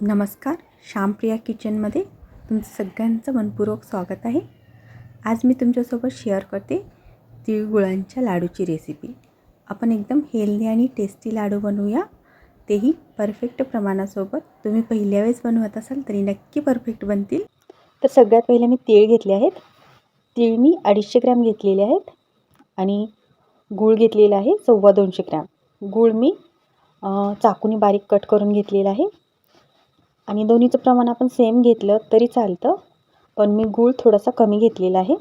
नमस्कार श्यामप्रिया किचनमध्ये तुमचं सगळ्यांचं मनपूर्वक स्वागत आहे. आज मी तुमच्यासोबत शेअर करते तिळगुळांच्या लाडूची रेसिपी आपण एकदम हेल्दी आणि टेस्टी लाडू बनवूया. तेही परफेक्ट प्रमाणासोबत. तुम्ही पहिल्या वेळेस बनवत असाल तरी नक्की परफेक्ट बनतील. तर सगळ्यात पहिले मी तीळ घेतले आहेत. तीळ मी अडीचशे ग्रॅम घेतलेले आहेत आणि गूळ घेतलेला आहे सव्वा दोनशे ग्रॅम. गूळ मी चाकूने बारीक कट करून घेतलेला आहे. आणि दोन्हीचं प्रमाण आपण सेम घेतलं तरी चालतं. पण मी गूळ थोडासा कमी घेतलेला आहे.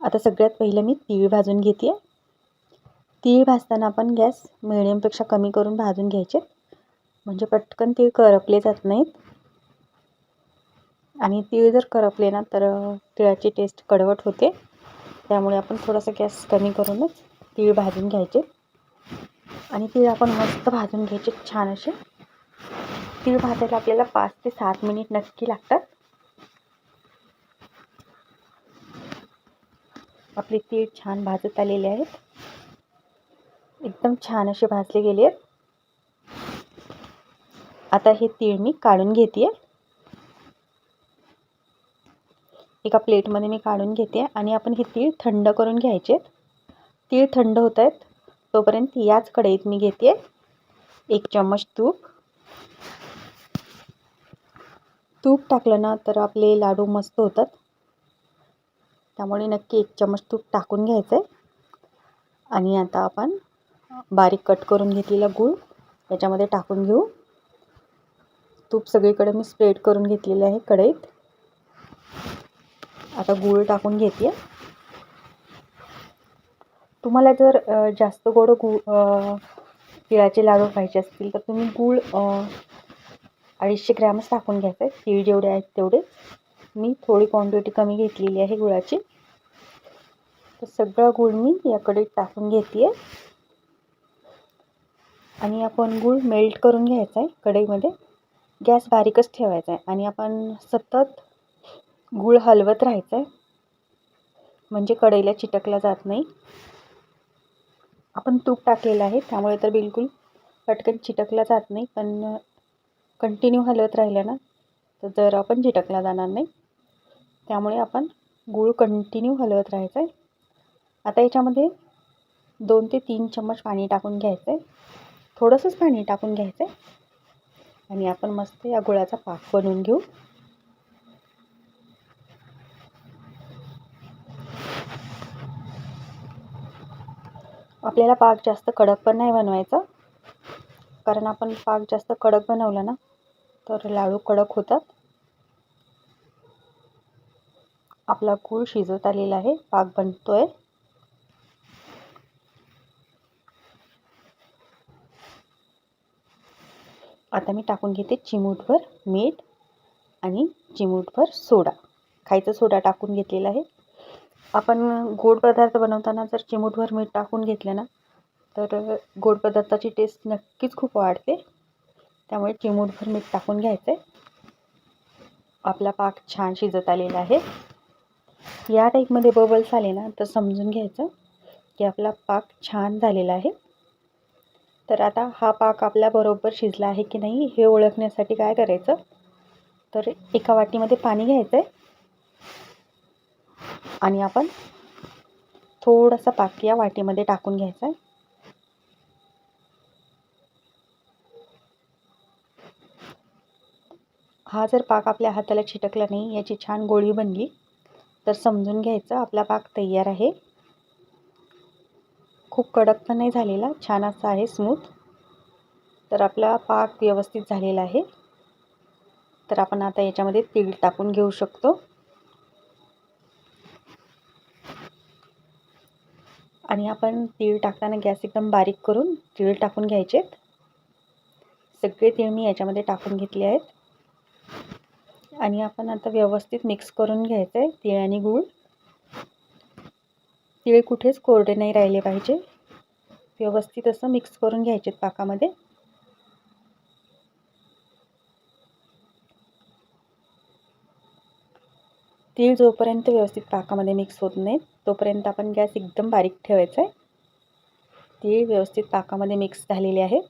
आता सगळ्यात पहिलं मी तीळ भाजून घेते. तीळ भाजताना आपण गॅस मिडियमपेक्षा कमी करून भाजून घ्यायचे. म्हणजे पटकन तीळ करपले जात नाहीत. आणि तीळ जर करपले ना तर तिळाची टेस्ट कडवट होते. त्यामुळे आपण थोडासा गॅस कमी करूनच तीळ भाजून घ्यायचे. आणि तीळ आपण मस्त भाजून घ्यायचे छान असे. तीळ भाजायला आपल्याला पाच ते सात मिनिट नक्की लागतात. आपले तीळ छान भाजत आलेले आहेत. एकदम छान असे भाजले गेले आहेत. आता हे तीळ मी काढून घेते एका प्लेटमध्ये मी काढून घेते आणि आपण हे तीळ थंड करून घ्यायचे तीळ थंड होत आहेत. तोपर्यंत याच कढईत मी घेते एक चम्मच तूप. तूप टाकलं ना तर आपले लाडू मस्त होतात. त्यामुळे नक्की एक चम्मच तूप टाकून घ्यायचं आहे आणि आता आपण बारीक कट करून घेतलेला गूळ याच्यामध्ये टाकून घेऊ. तूप सगळीकडे मी स्प्रेड करून घेतलेले आहे कढईत. आता गूळ टाकून घेते. तुम्हाला जर जास्त गोड गूळ तिळाचे लाडू खायचे असतील तर तुम्ही गूळ अडीचशे ग्रॅमच टाकून घ्यायचं. आहे तीळ जेवढे आहेत तेवढे. मी थोडी क्वांटिटी कमी घेतलेली आहे गुळाची. तर सगळा गूळ मी याकडे टाकून घेते आणि आपण गूळ मेल्ट करून घ्यायचा आहे कढईमध्ये. गॅस बारीकच ठेवायचा आहे आणि आपण सतत गूळ हलवत राहायचं आहे म्हणजे कढईला चिटकला जात नाही. आपण तूप टाकलेलं आहे. त्यामुळे तर बिलकुल पटकन चिटकला जात नाही. पण कंटिन्यू हलवत राहिलं ना तर जर आपण झिटकला जाणार नाही. त्यामुळे आपण गूळ कंटिन्यू हलवत राहायचं आहे आता याच्यामध्ये दोन ते तीन चम्मच पाणी टाकून घ्यायचं आहे थोडंसंच पाणी टाकून घ्यायचं आहे आणि आपण मस्त या गुळाचा पाक बनवून घेऊ. आपल्याला पाक जास्त कडक पण नाही बनवायचा. कारण आपण पाक जास्त कडक बनवला ना तर लाडू कडक होतात. आपला गूळ शिजत आलेला आहे पाक बनतोय. आता मी टाकून घेते चिमूटभर मीठ आणि चिमूटभर सोडा. खायचा सोडा टाकून घेतलेला आहे. आपण गोड पदार्थ बनवताना जर चिमूटभर मीठ टाकून घेतलं ना तर गोड पदार्थाची टेस्ट नक्कीच खूप वाढते. त्यामुळे चिमूटभर मीठ टाकून घ्यायचं आहे आपला पाक छान शिजत आलेला आहे. या टाईपमध्ये बबल्स आले ना तर समजून घ्यायचं की आपला पाक छान झालेला आहे. तर आता हा पाक आपल्या बरोबर शिजला आहे की नाही हे ओळखण्यासाठी काय करायचं? तर एका वाटीमध्ये पाणी घ्यायचं आहे आणि आपण थोडासा पाक या वाटीमध्ये टाकून घ्यायचा. आहे हा जर पाक आपल्या हाताला चिटकला नाही याची छान गोळी बनली तर समजून घ्यायचं आपला पाक तयार आहे. खूप कडक पण नाही झालेला छान असा आहे स्मूथ. तर आपला पाक व्यवस्थित झालेला आहे. तर आपण आता याच्यामध्ये तीळ टाकून घेऊ शकतो. आणि आपण तीळ टाकताना गॅस एकदम बारीक करून तीळ टाकून घ्यायचेत. सगळे तीळ मी याच्यामध्ये टाकून घेतले आहेत. आणि आपण आता व्यवस्थित मिक्स करून घ्यायचं आहे तीळ आणि गूळ. तीळ कुठेच कोरडे नाही राहिले पाहिजे. व्यवस्थित असं मिक्स करून घ्यायचे पाकामध्ये. तीळ जोपर्यंत व्यवस्थित पाकामध्ये मिक्स होत नाहीत तोपर्यंत आपण गॅस एकदम बारीक ठेवायचा आहे तीळ व्यवस्थित पाकामध्ये मिक्स झालेले आहेत.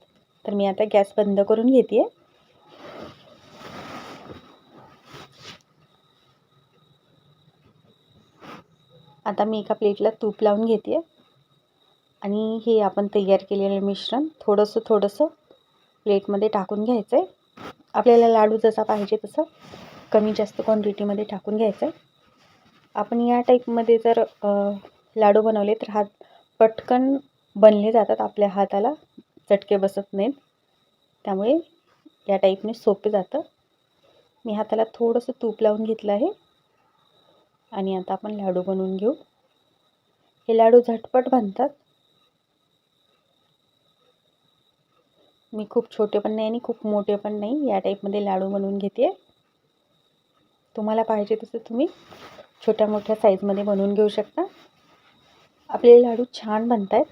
तर मी आता गॅस बंद करून घेते आहे आता मी एका प्लेटला तूप लावून घेते. आणि हे आपण तयार केलेलं मिश्रण थोडंसं थोडंसं प्लेटमध्ये टाकून घ्यायचं आहे आपल्याला लाडू जसा पाहिजे तसं कमी जास्त क्वांटिटीमध्ये टाकून घ्यायचं आहे आपण या टाईपमध्ये जर लाडू बनवले तर हात पटकन बनले जातात आपल्या हाताला चटके बसत नाहीत. त्यामुळे या टाईपने सोपे जातं. मी हाताला थोडंसं तूप लावून घेतलं आहे. आणि आता आपण लाडू बनवून घेऊ. हे लाडू झटपट बनतात. मी खूप छोटे पण नाही आणि खूप मोठे पण नाही या टाईपमध्ये लाडू बनवून घेते. तुम्हाला पाहिजे तसं तुम्ही छोट्या मोठ्या साईजमध्ये बनवून घेऊ शकता. आपले लाडू छान बनत आहेत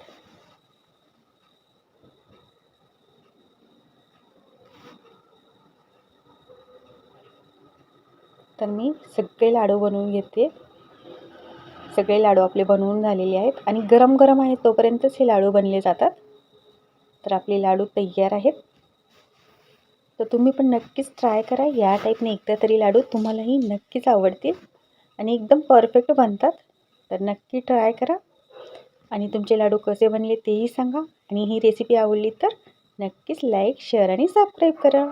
तर मी सगळे लाडू बनवून घेते. सगळे लाडू आपले बनवून झालेले आहेत आणि गरम गरम आहेत तोपर्यंतच हे लाडू बनले जातात. तर आपले लाडू तयार आहेत. तर तुम्ही पण नक्कीच ट्राय करा. या टाईपने एकदा तरी लाडू तुम्हालाही नक्कीच आवडतील आणि एकदम परफेक्ट बनतात. तर नक्की ट्राय करा. आणि तुमचे लाडू कसे बनले तेही सांगा. आणि ही रेसिपी आवडली तर नक्कीच लाईक शेअर आणि सबस्क्राईब करा.